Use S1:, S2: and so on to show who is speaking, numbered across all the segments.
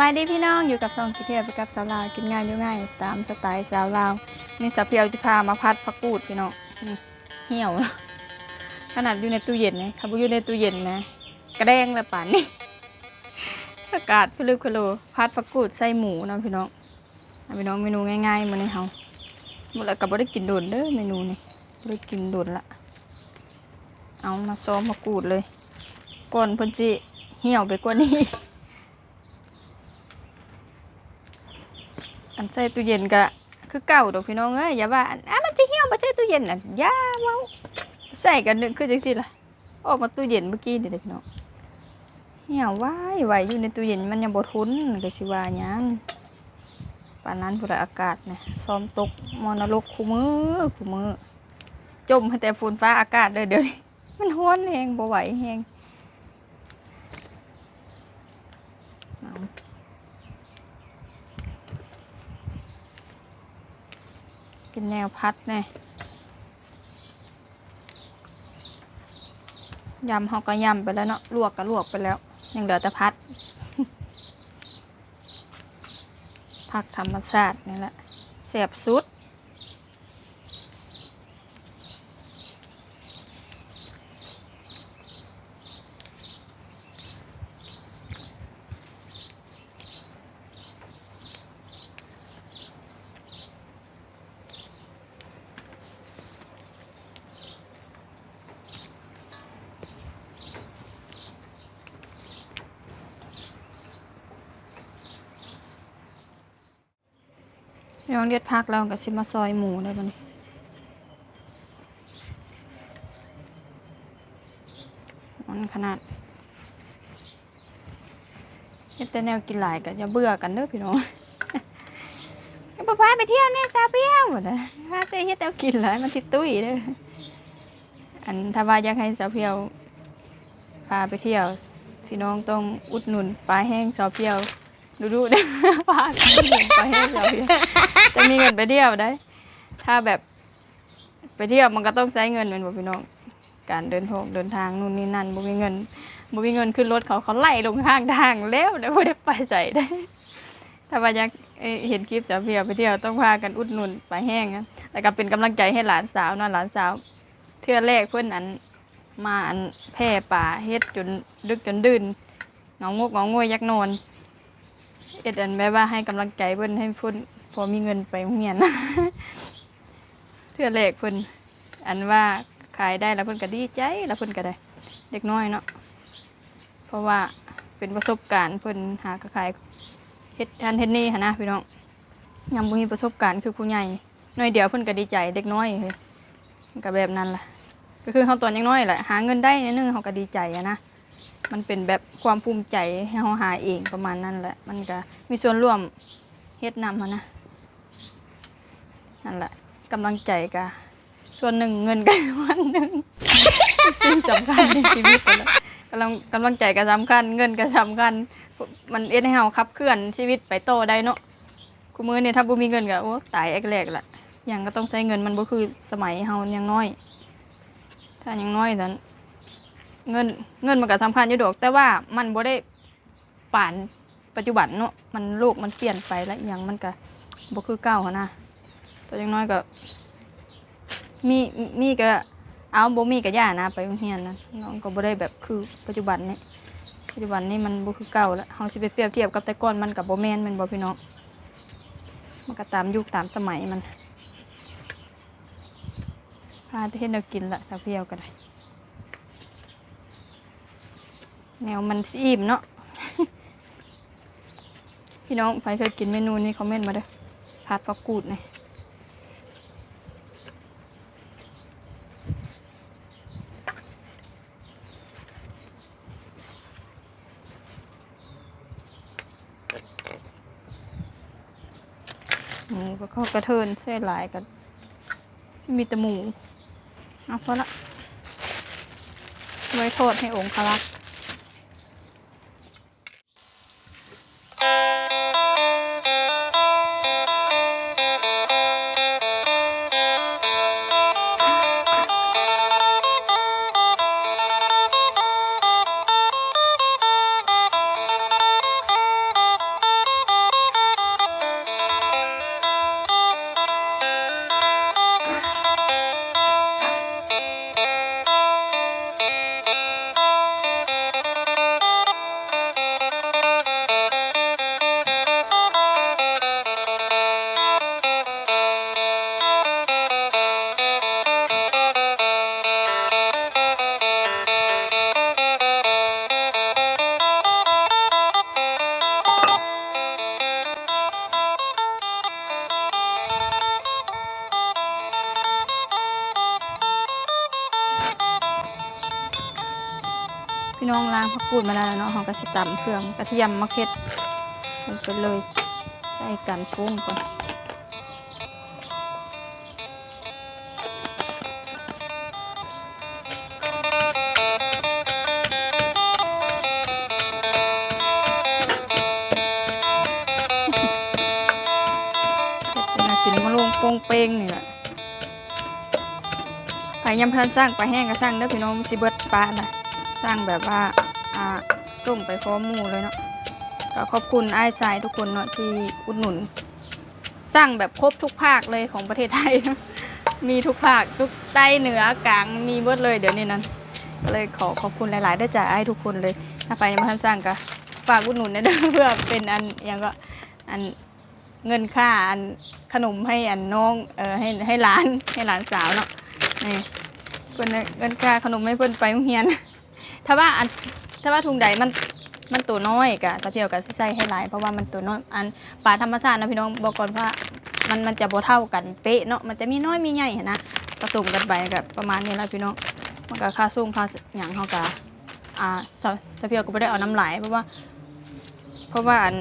S1: สบายดีพี่น้องอยู่กับซองกิเทียไปกับสาวลาวกินง่ายอยู่ง่ายตามสไตล์สาวลาวนี่สาวเพียวจะพามาพัดผักกูดพี่น้องเหี่ยวขนาดอยู่ในตู้เย็นนะถ้าบ่อยู่ในตู้เย็นนะ กระแดงละป่านนี้อากาศพลึกพลูพัดผักกูดใส่หมูนะพี่น้องเอาพี่น้องเมนูง่ายๆมาในเฮาหมดแล้วก็บ่ได้กินโดนเด้อเมนูนี้บ่ได้กินโดนละเอามาซ้อมผักกูดเลยก่อนเพิ่นสิเหี่ยวไปกว่านี้ อันใส่ตู้เย็นก็คือเก่าดอกพี่น้องเอ้ยอย่าว่าอะมันจะเหี่ยวมาใส่ตู้เย็นน่ะอย่าเว้าใส่กันนึงคือจังซี่ล่ะออกมาตู้เย็นเมื่อกี้นี่เด้อพี่น้องเหี่ยวไว้ไว้อยู่ในตู้เย็นมันยังบ่ทุนก็สิว่าหยังปานนั้นพุ่นละอากาศนะซ้อมตกมรนรกคู่มือคู่มือจมให้แต่ฝนฟ้าอากาศเด้อเดี๋ยวนี้มันร้อนแฮงบ่ไหวแฮงเอา กินแนวพัดแน่ยำเขาก็ยำไปแล้วเนาะลวกก็ลวกไปแล้ว ยังเหลือแต่พัดผักธรรมชาตินี่แหละเสียบสุด ลองเด็ดพักแล้วก็สิมาซอยหมูได้บ่นี่มันขนาดเฮ็ดแต่แนวกินหลายก็อย่าเบื่อกันเด้อพี่น้องป้าพาไปเที่ยวเนี่ยซาเปี้ยวบ่นะพาไปเฮ็ดแนวกินหลายมันสิดตุ้ยเด้ออันถ้าว่าอยากให้สาเพียวพาไปเที่ยว พี่น้องต้องอุดหนุนปลาแห้งสาเพียว ดูดูๆเด้อปาแห้งปลาแห้งสาพียวจะมีเงินไปเที่ยวได้ ถ้าแบบไปเที่ยวมันก็ต้องใช้เงินเหมือนบ่พี่น้อง การเดินทางเดินทางนู่นนี่นั่นบ่มีเงินบ่มีเงินขึ้นรถเขาเขาไล่ลงข้างทางแล้วเดี๋ยวบ่ได้ไปใส่ได้ ถ้าว่าอยากเห็นคลิปสาวเพียวไปเที่ยวต้องพากันอุดหนุนไปลาแห้งนะแล้วก็เป็นกำลังใจให้หลานสาวนะหลานสาว เทื่อแรกเพิ่อนอันมาอันแพร่ป่าเฮ็ดจนดึกจนดื่นเหงางกเหงางวยยักนอน อ็ดอันแบบว่าให้กำลังใจเพิ่นให้เพิ่นพอมีเงินไปโรงเรียน เทื่อแรกเพิ่นอันว่าขายได้แล้วเพิ่นก็ดีใจแล้วเพิ่นก็ได้ เด็กน้อยเนาะเพราะว่าเป็นประสบการณ์เพิ่นหากระขายเฮ็ดทันเฮ็ดนี่หันนะพี่น้องยังบ่มีประสบการณ์คือผู้ใหญ่น้อยเดียวเพิ่นก็ดีใจเด็กน้อยเฮ้ยมันก็แบบนั้นล่ะ ก็คือเฮาตอนยังน้อยแหละหาเงินได้นิดนึงเฮาก็ดีใจอะนะ มันเป็นแบบความภูมิใจให้เราหาเองประมาณนั้นแหละ มันก็มีส่วนร่วมเฮ็ดนำอะนะนั่นแหละกำลังใจก็ส่วนหนึ่งเงินก็วันหนึ่งสิ่งสำคัญในชีวิตนั่นแหละกำลังกำลังใจก็สำคัญ เงินก็สำคัญ มันเอ็ดให้เราขับเคลื่อนชีวิตไปโตได้เนาะกูมือเนี่ยถ้าบ่มีเงินก็โอ้ตายแรกละอย่างก็ต้องใช้เงินมันบ่คือสมัยเฮายังน้อย ถ้ายังน้อยนั้น เงินเงินมันก็สำคัญอยู่ดอก แต่ว่ามันบ่ได้ป่านปัจจุบันเนาะมันโลกมันเปลี่ยนไปแล้วอหย่างมันก็บ่คือเก่าหั้นนะตัวยังน้อยก็ มีมีก็เอาบ่มีก็ย่านะ ไปโรงเรียนนะน้องก็บ่ได้แบบคือปัจจุบันนี้ ปัจจุบันนี้มันบ่คือเก่าแล้วเฮาสิไปเปรียบเทียบกับแต่ก่อนมันก็บ่แม่นแม่นบ่พี่น้องมันก็ตามยุคตามสมัยมันพาเฮ็ดแนวกินละสักเพียวก็ได้ แนวมันอิ่มเนาะ พี่น้องใครเคยกินเมนูนี้คอมเมนต์มาเด้อผัดผักกูดเนี่ยหมูก็เข้ากระเทินเส้นหลายกันที่มีแต่หมู เอาพอละไว้โทษให้องค์คลักษ์ กูดมาแล้วเนาะเราก็สิตำเครื่องกระเทียมมะเขือลงไปเลยใส่กันฟุ้งก่อนเป็นอากินมะลงโปงเปงนี่แหละไปยำพันสร้างไปลาแห้งก็สร้างเด้อพี่น้องสิเบิดปลานะสร้างแบบว่า อ่าส่งไปพร้อมหมูเลยเนาะก็ขอบคุณไอ้ายสายทุกคนเนาะที่อุดหนุน สร้างแบบครบทุกภาคเลยของประเทศไทยเนาะมีทุกภาคทุกใต้เหนือกลางมีเบิดเลยเดี๋ยวนี้นั้นก็เลยขอขอบคุณหลายๆได้จากไอ้ทุกคนเลยถ้าไปยังพันสร้างก็ฝากอุดหนุนนะเด้อเพื่อเป็นอันอย่างก็อันเงินค่าอันขนมให้อันน้องเออให้ให้หลานให้หลานสาวเนาะนี่เพิ่นเงินค่าขนมให้เพิ่นไปโรงเรียน ถ้าว่าอัน ถ้าว่าถุงใดมันมันตัวน้อยกะตะเพียวกะสิใส่ให้หลาย เพราะว่ามันตัวน้อยอันปลาธรรมชาตินะพี่น้องบอกก่อนว่ามันมันจะบ่เท่ากันเป๊ะเนาะมันจะมีน้อยมีใหญ่หั้นนะผสมกันไปกับประมาณนี้แหละพี่น้องมันก็ค่าสูงค่าหยังเฮากะอ่าตะเพียวก็บ่ได้เอาน้ำไหลเพราะว่า เพราะว่าอัน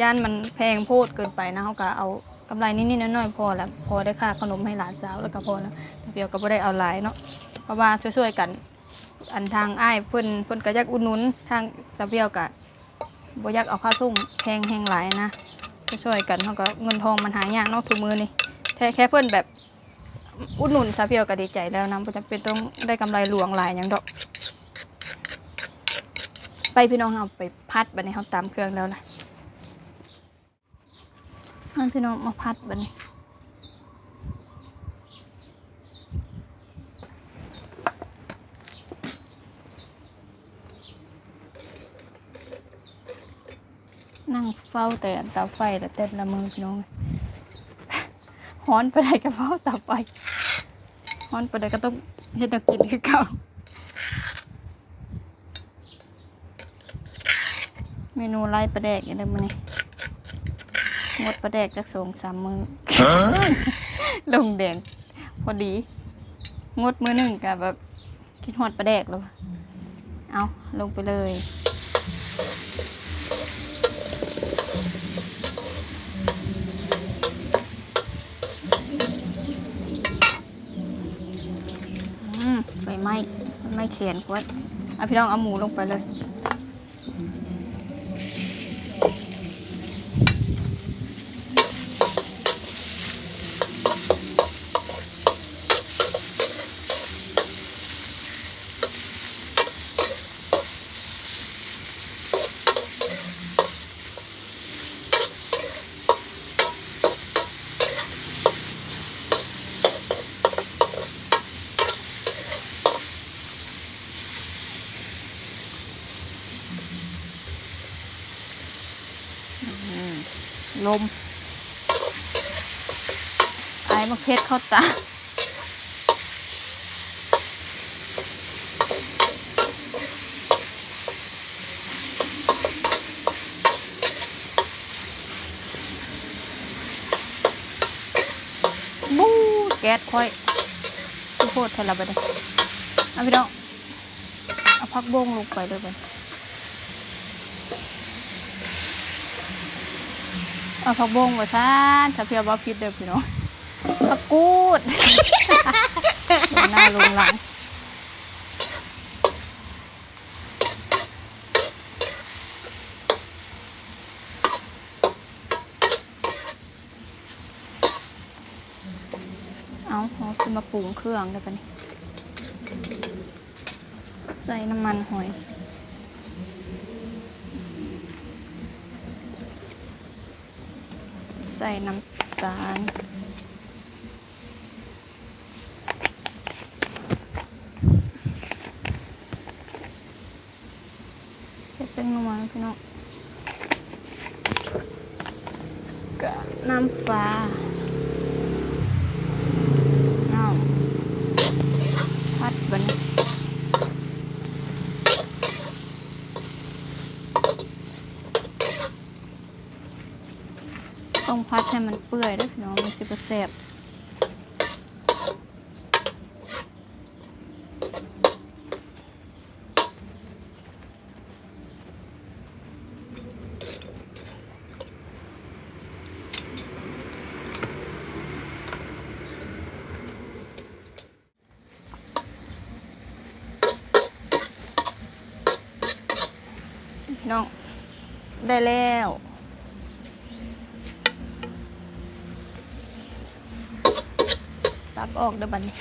S1: ย่านมันแพงโพดเกินไปนะเขาก็เอากำไรนิดๆน้อยๆพอแล้วพอได้ค่าขนมให้หลานสาวแล้วก็พอแล้วต่เปียวก็บ่ได้เอาหลายเนาะเพราะว่าช่วยๆกัน อันทางอ้ายเพิ่นเพิ่นก็อยากอุดหนุนทางตะเปียวก็บ่อยากเอาค่าส่งแพงแพงหลายนะช่วยกันเขาก็เงินทองมันหายากเนาะทุกมือนี่แค่แค่เพิ่นแบบอุดหนุนตะเปียวก็ดีใจแล้วนะบ่จำเป็นต้องได้กำไรหลวงหลายหยังดอก ไปพี่น้องเอาไปพัดบัดนี้เฮาตามเครื่องแล้วนะพี่น้องมาพัดบันนี้ นั่งเฝ้าแต่เตาไฟแต่เต็มละมือพี่น้องฮ้อนไปไหนก็เฝ้าเตาไฟฮ้อนไปไหนก็ต้องเฮ็ดกินคือเก่าเมนูไล่ปลาแดกอย่างเดิมมื้อนี้งดประแดกจากสองสามมือลงแดงพอดี งดมือหนึ่งกับแบบคิดหอดประแดกแล้วเอาลงไปเลย อืมไฟไหม้ ไม่เขียนกวดเอาพี่น้องเอาหมูลงไปเลย ลม ไอ้มะเขือเข้าตาบู๊แก๊สค่อยทุกโคตรเทละไปเลยเอาพี่น้องเอาพักบงลงไปเลยไป เอาผักบงไว้ท่านถ้าเพียวบ่ผิดเด้อพี่น้องผักกูดหน้าลงหลังเอาเราจะมาปรุงเครื่องได้ปะนี่ใส่น้ำมันหอย ใส่น้ำตาล เป็นนัวพี่น้องกะน้ำปลา ให้มันเปื่อยด้วยพี่น้องมันสิบแสบน้อง ได้แล้ว ออกเดี๋ยวบัดนี้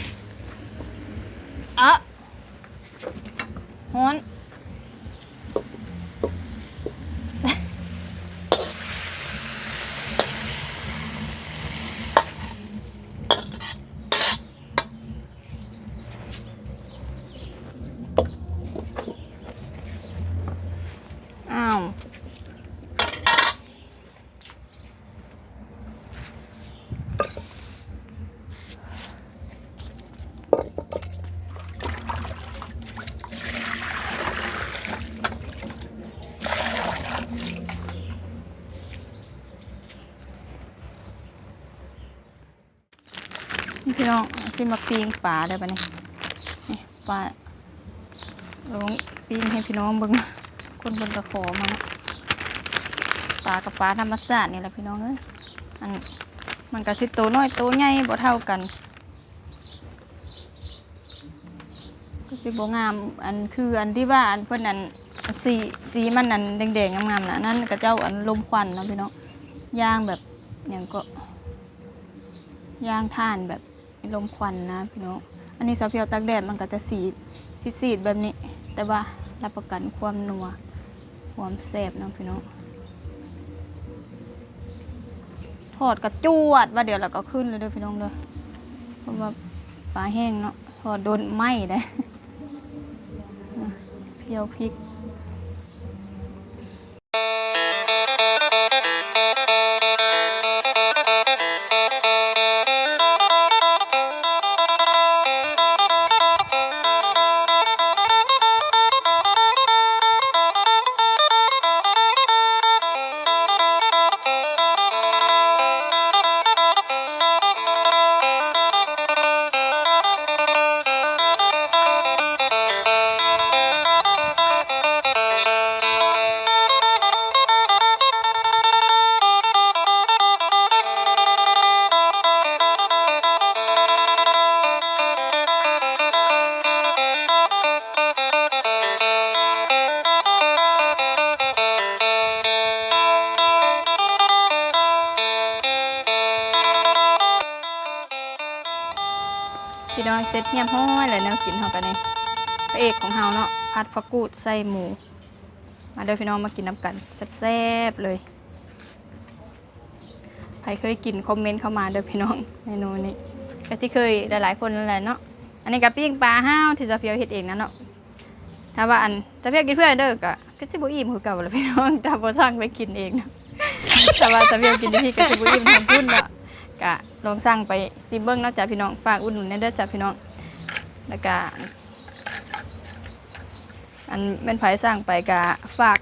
S1: พี่น้องที่มาปีงปลาได้ปะเนี่ยนี่ปลาลองปีงให้พี่น้องเบิ่งคนบิ่งกระขอมานะปลากับปลาธรรมชาตินี่แหละพี่น้องเอ้ยอันมันก็สิโตน้อยโตใหญ่บ่เท่ากันก็สิบ่งามอันคืออันที่ว่าอันเพิ่นอันสีสีมันอันแดงๆงามๆน่ะนั่นก็เจ้าอันลมควันนะพี่น้องย่างแบบหยังก็ย่างถ่านแบบ ลมควันนะพี่น้องอันนี้สาเพียวตักแดดมันก็จะสีสีสีดแบบนี้ แต่ว่ารับประกันความนัวความแซ่บนะพี่น้องทอดกระจวดว่าเดี๋ยวเราก็ขึ้นเลยเด้อพี่น้องเด้อเพราะว่าปลาแห้งเนาะทอดโดนไหม้เลยเที่ยวพริก เซ็ตเงียบห้อยเลยแนวกินเฮากันนี่พระเอกของเฮาเนาะผัดฟักกูดใส่หมู มาเด้อพี่น้องมากินน้ำกันแซ่บๆเลยใครเคยกินคอมเมนต์เข้ามาเด้อพี่น้องเมนูนี้ก็ที่เคยหลายๆคนนั่นแหละเนาะอันนี้กับปิ้งปลาห้าวที่จะเพียวเฮ็ดเองนะเนาะถ้าว่าอันจะเพียวกินเพื่อนเด้อก็ก็สิบ่อิ่มคือเก่าแล้วพี่น้องถ้าบ่สั่งไปกินเองนะแต่ว่าจะเพียวกินที่พี่ก็สิบ่อิ่มทางพุ่นเนาะกะ ลองสั่งไปซิเบิ้งนาะจ้ะพี่น้องฝากอุดหนุนในเด้อจ้ะพี่น้องแล้วก็อันเป็นไผสั่งไปกะฝาก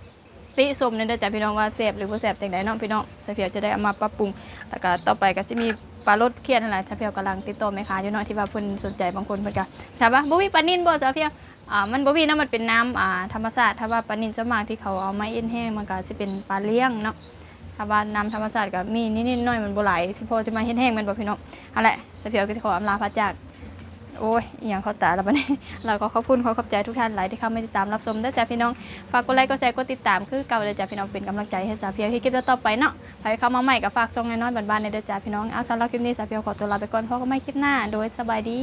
S1: ติชมในเด้อจ้ะพี่น้องว่าแซ่บหรือบ่แซ่บจังไดเนาะพี่น้องจะเพียวจะได้เอามาปรับปรุงแล้วก็ต่อไปก็จะมีปลารสเครียดนั่นแหละจะเพียวกำลังติดต่อแม่ค้าอยู่เนาะที่ว่าเพิ่นสนใจบางคนเพิ่นก็ถามว่าบ่มีปลานิ่นบ่จ้ะเพียวอ่ามันบ่มีนะมันเป็นน้ำอ่าธรรมชาติถ้าว่าปลานิ่นส่วนมากที่เขาเอาไมาเอ็นแห้งมันก็สิเป็นปลาเลี้ยงเนาะ ถ้าว่าน้ำธรรมชาติกับมีนิดๆหน่อยมันบ่ไหลายสิพอจะมาเฮ็ดแห้งมันบ่พี่น้องเอาละสเพียวก็จะขออำลาพระจาก โอ้ยอหย่างเขาตาแล้วบัดนี้ เราก็ขอบคุณขอขอบใจทุกท่านหลายที่เข้ามาติดตามรับชมเด้อจ้ะพี่น้อง ฝากกดไลค์กดแชร์กดติดตามคือเก่าเลยจ้ะพี่น้องเป็นกำลังใจให้จ้ะเพียวที่คลิปต่อๆไปเนาะใครเข้ามาใหม่ก็ฝากช่องน้อยๆบ้านๆในเด้อจ้ะพี่น้อง เอาสำหรับคลิปนี้สเพียวขอตัวลาไปก่อนเพราะก็ไม่คลิปหน้า โดยสบายดี